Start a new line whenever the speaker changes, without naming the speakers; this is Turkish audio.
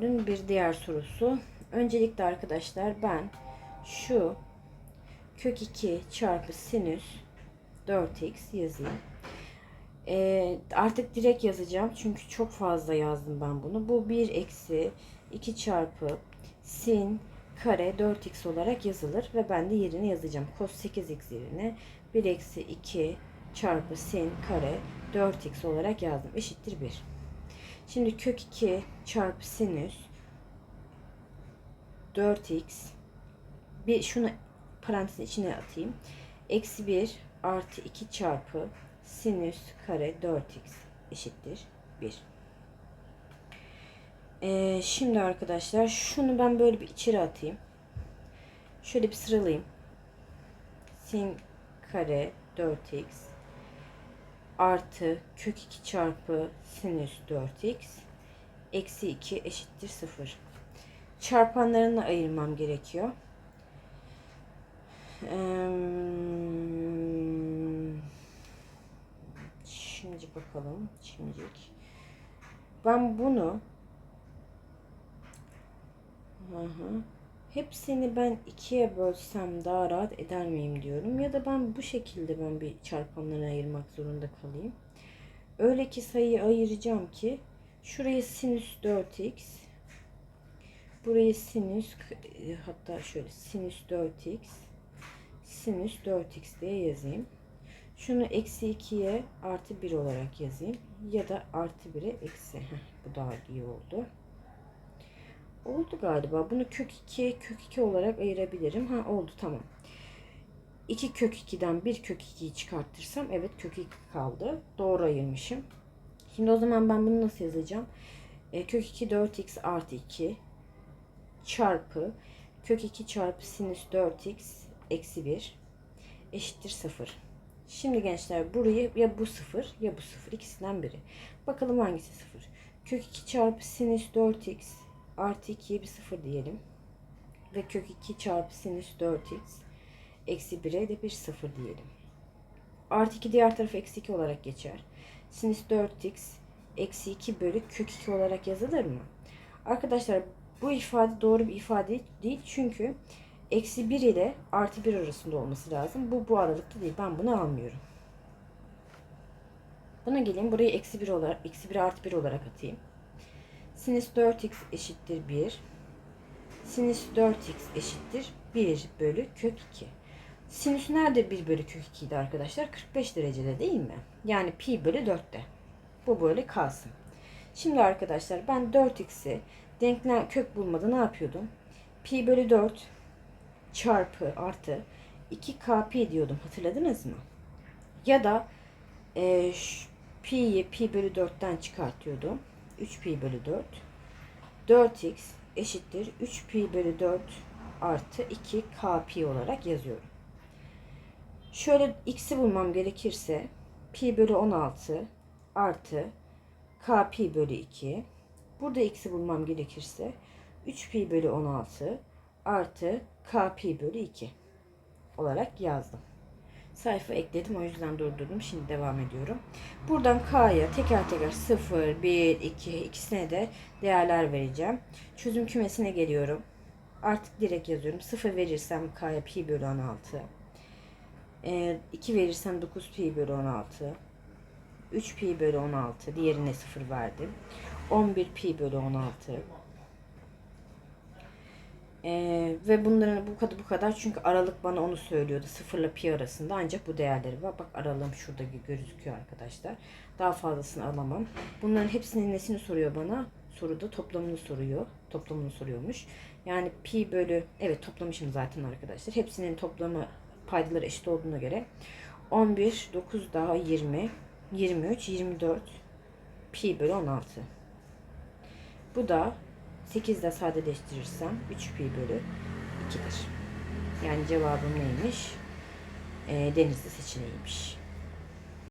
Bir diğer sorusu. Öncelikle arkadaşlar ben şu kök 2 çarpı sinüs 4x yazayım. Ee, artık direkt yazacağım çünkü çok fazla yazdım ben bunu. Bu 1 eksi 2 çarpı sin kare 4x olarak yazılır ve ben de yerine yazacağım. Cos 8x yerine 1 eksi 2 çarpı sin kare 4x olarak yazdım. Eşittir 1. Şimdi kök 2 çarpı sinüs 4x bir şunu parantezin içine atayım. Eksi 1 artı 2 çarpı sinüs kare 4x eşittir 1. Ee, şimdi arkadaşlar şunu ben böyle bir içeri atayım. Şöyle bir sıralayayım. Sin kare 4x artı kök 2 çarpı sinüs 4x eksi 2 eşittir 0. Çarpanlarını ayırmam gerekiyor. Şimdi bakalım. Şimdilik. Ben bunu hı hı, hepsini ben ikiye bölsem daha rahat eder miyim diyorum. Ya da ben bu şekilde ben bir çarpanlarına ayırmak zorunda kalayım. Öyle ki sayıyı ayıracağım ki şurayı sinüs 4x burayı sinüs hatta şöyle sinüs 4x sinüs 4x diye yazayım. Şunu eksi 2'ye artı 1 olarak yazayım. Ya da artı 1'e eksi. Heh, bu daha iyi oldu. Oldu galiba. Bunu kök 2'ye kök 2 olarak ayırabilirim. Ha oldu tamam. 2 kök 2'den 1 kök 2'yi çıkartırsam evet kök 2 kaldı. Doğru ayırmışım. Şimdi o zaman ben bunu nasıl yazacağım? E, kök 2 4x artı 2 çarpı kök 2 çarpı sinüs 4x eksi 1 eşittir 0. Şimdi gençler burayı ya bu 0 ya bu 0 ikisinden biri. Bakalım hangisi 0. Kök 2 çarpı sinüs 4x artı 2'ye bir 0 diyelim. Ve kök 2 çarpı sinüs 4x eksi 1'e de bir 0 diyelim. Artı 2 diğer taraf eksi 2 olarak geçer. Sinüs 4x eksi 2 bölü kök 2 olarak yazılır mı? Arkadaşlar bu ifade doğru bir ifade değil. Çünkü eksi 1 ile artı 1 arasında olması lazım. Bu bu aralıkta değil. Ben bunu almıyorum. Buna geleyim. Burayı eksi 1 olarak, eksi 1 artı 1 olarak atayım. Sinüs 4x eşittir 1. Sinüs 4x eşittir 1 bölü kök 2. Sinüs nerede 1 bölü kök 2 idi arkadaşlar? 45 derecede değil mi? Yani pi bölü 4'te. Bu böyle kalsın. Şimdi arkadaşlar ben 4x'i denklem kök bulmada ne yapıyordum? Pi bölü 4 çarpı artı 2 pi diyordum. Hatırladınız mı? Ya da e, pi'yi pi bölü 4'ten çıkartıyordum. 3 pi bölü 4. 4x eşittir 3 pi bölü 4 artı 2 pi olarak yazıyorum. Şöyle x'i bulmam gerekirse pi bölü 16 artı k pi bölü 2. Burada x'i bulmam gerekirse 3 pi bölü 16 artı k pi bölü 2 olarak yazdım. Sayfa ekledim o yüzden durdurdum. Şimdi devam ediyorum. Buradan k'ya teker teker 0, 1, 2 ikisine de değerler vereceğim. Çözüm kümesine geliyorum. Artık direkt yazıyorum. 0 verirsem k'ya pi bölü 16. 2 verirsem 9 pi bölü 16. 3 pi bölü 16. Diğerine 0 verdim. 11 pi bölü 16. Ee, ve bunların bu kadar bu kadar çünkü aralık bana onu söylüyordu. 0 ile pi arasında ancak bu değerleri var. Bak aralığım şurada gözüküyor arkadaşlar. Daha fazlasını alamam. Bunların hepsinin nesini soruyor bana? Soruda toplamını soruyor. Toplamını soruyormuş. Yani pi bölü evet toplamışım zaten arkadaşlar. Hepsinin toplamı paydaları eşit olduğuna göre 11 9 daha 20 23 24 pi bölü 16. Bu da 8 ile sadeleştirirsem 3 pi bölü 2'dir. Yani cevabım neymiş? E, denizli seçeneğiymiş.